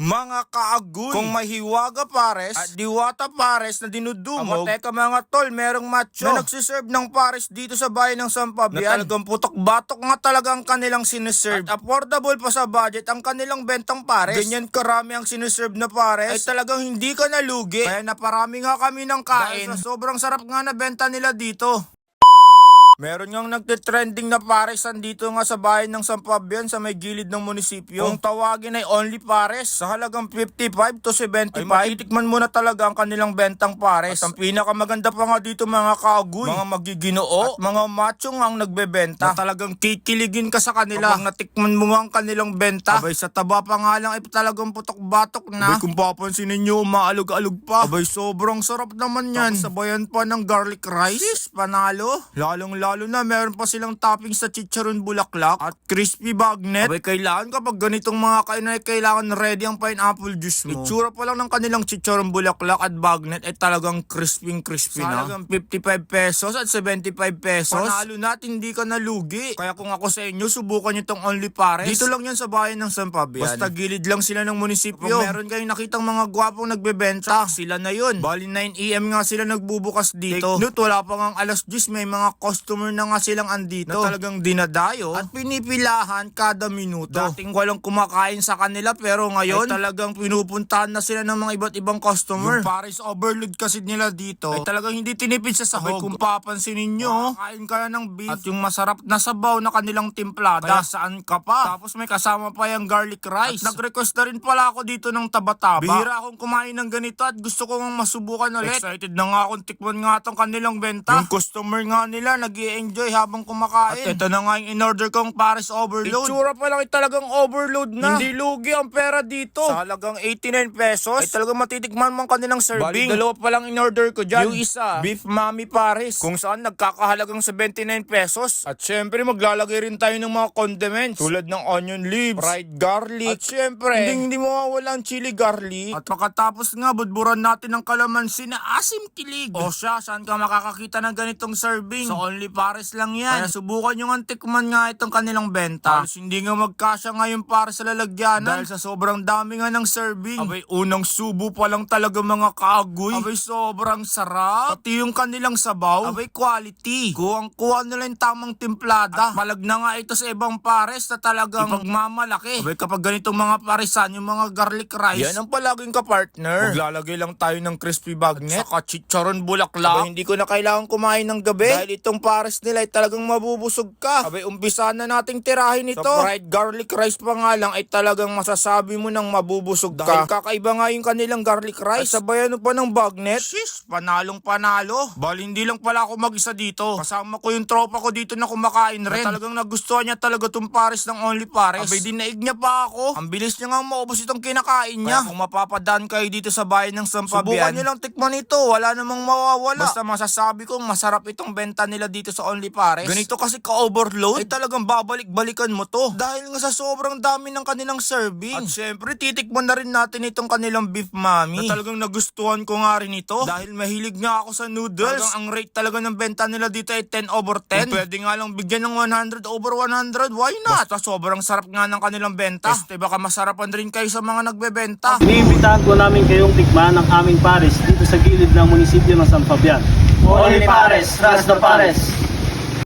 Mga kaagoy, kung may hiwaga pares at diwata pares na dinudumog, Aba, teka mga tol, merong macho na nagsiserve ng pares dito sa bayan ng Sampabian. Na talagang putok-batok nga talaga ang kanilang siniserve. At affordable pa sa budget ang kanilang bentang pares. Ganyan karami ang siniserve na pares. Ay talagang hindi ka nalugi. Kaya naparami nga kami ng kain. Dahil sa sobrang sarap nga na benta nila dito. Meron ngang nagtitrending na pares dito nga sa bayan ng Sampabian sa may gilid ng munisipyo. Kung tawagin ay only pares sa halagang 55 to 75. Ay matitikman mo na talaga ang kanilang bentang pares. At ang pinakamaganda pa nga dito mga kaagoy, mga magiginoo, at mga machong ang nagbebenta. Na talagang kikiligin ka sa kanila. Kapag natikman mo nga ang kanilang benta. Abay sa taba pa nga lang ay talagang putok-batok na. Abay kung papansinin nyo, maalog-alog pa. Abay sobrang sarap naman yan. Sabayan pa ng garlic rice. Sis, panalo. Lalong lalo na meron pa silang toppings sa chicharon bulaklak at crispy bagnet. Abay kailangan kapag ganitong mga kain ay kailangan ready ang pineapple juice mo. Itsura pa lang ng kanilang chicharon bulaklak at bagnet ay talagang crispy crispy na. Talagang 55 pesos at 75 pesos. Panalo natin hindi ka nalugi. Kaya kung ako sa inyo, subukan nyo tong only pares. Dito lang yan sa bayan ng Sampabian. Basta gilid lang sila ng munisipyo. Kung meron kayong nakitang mga gwapong nagbebenta, sila na yun. Bali 9am nga sila nagbubukas dito. Take note, wala pa nga alas 10, may mga customer na nga silang andito. Na talagang dinadayo at pinipilahan kada minuto. Dating walang kumakain sa kanila pero ngayon ay talagang pinupuntahan na sila ng mga iba't ibang customer. Yung Paris overload kasi nila dito ay talagang hindi tinipid sa sahog. Abay, kung papansinin nyo, kain ka na ng beef at yung masarap na sabaw na kanilang timplada. Kaya saan ka pa? Tapos may kasama pa yung garlic rice. At nag-request na rin pala ako dito ng taba-taba. Bihira akong kumain ng ganito at gusto ko nga masubukan ulit. Excited na nga akong tikman nga tong kanilang benta. Yung customer nga nila nag enjoy habang kumakain. At ito na nga yung in-order kong Paris Overload. Itsura pa lang ay talagang overload na. Hindi lugi ang pera dito. Sa halagang 89 pesos ay talagang matitikman mo ang kanilang serving. Bali, dalawa pa lang in-order ko dyan. Yung isa, Beef Mami Paris. Kung saan nagkakahalagang 79 pesos. At syempre maglalagay rin tayo ng mga condiments. Tulad ng onion leaves, fried garlic. At syempre, hindi, hindi mawawala ang chili garlic. At pagkatapos nga, budburan natin ng kalamansi na asim kilig. O siya, saan ka makakakita ng ganitong serving? Sa Only Pares lang yan. Kaya subukan nyo nga tikman nga itong kanilang benta. Halos hindi nga magkasya ngayon para sa lalagyanan. Dahil sa sobrang dami nga ng serving. Abay, unang subo pa lang talaga mga kaagoy. Abay, sobrang sarap. Pati yung kanilang sabaw. Abay, quality. Kuwang-kuha nila yung tamang timplada. At malag na nga ito sa ibang pares na talagang ipagmamalaki. Abay, kapag ganitong mga paresan, yung mga garlic rice. Yan ang palaging kapartner. Maglalagay lang tayo ng crispy bagnet. At saka chicharon bulaklak. Abay, hindi ko na kailangan kumain ng gabi. Dahil itong pares nila ay talagang mabubusog ka. Abay, umpisa na nating tirahin ito. Sa fried garlic rice pa nga lang ay talagang masasabi mo nang mabubusog ka. Dahil kakaiba nga yung kanilang garlic rice. At sabayan mo pa ng bagnet. Sis, panalong panalo. Bali, hindi lang pala ako mag-isa dito. Kasama ko yung tropa ko dito na kumakain rin. Na talagang nagustuhan niya talaga tong pares ng only pares. Abay, dinaig niya pa ako. Ang bilis niya nga maubos itong kinakain niya. Kaya kung mapapadaan kayo dito sa bayan ng Sampabian, subukan niyo lang tikman ito. Wala namang mawawala. Basta masasabi kong masarap itong benta nila dito sa Only Pares. Ganito kasi ka-overload, ay talagang babalik-balikan mo to. Dahil nga sa sobrang dami ng kanilang serving. At syempre, titikman na rin natin itong kanilang beef mami. Na talagang nagustuhan ko nga rin ito. Dahil mahilig nga ako sa noodles. Talagang ang rate talaga ng benta nila dito ay 10 over 10. Kung pwede nga lang bigyan ng 100 over 100, why not? Basta sobrang sarap nga ng kanilang benta. Este, baka masarapan rin kayo sa mga nagbebenta. Iniimbitahan po namin kayong tikman ang aming pares dito sa gilid ng munisipyo ng San Fabian. Only Pares, trust the Pares.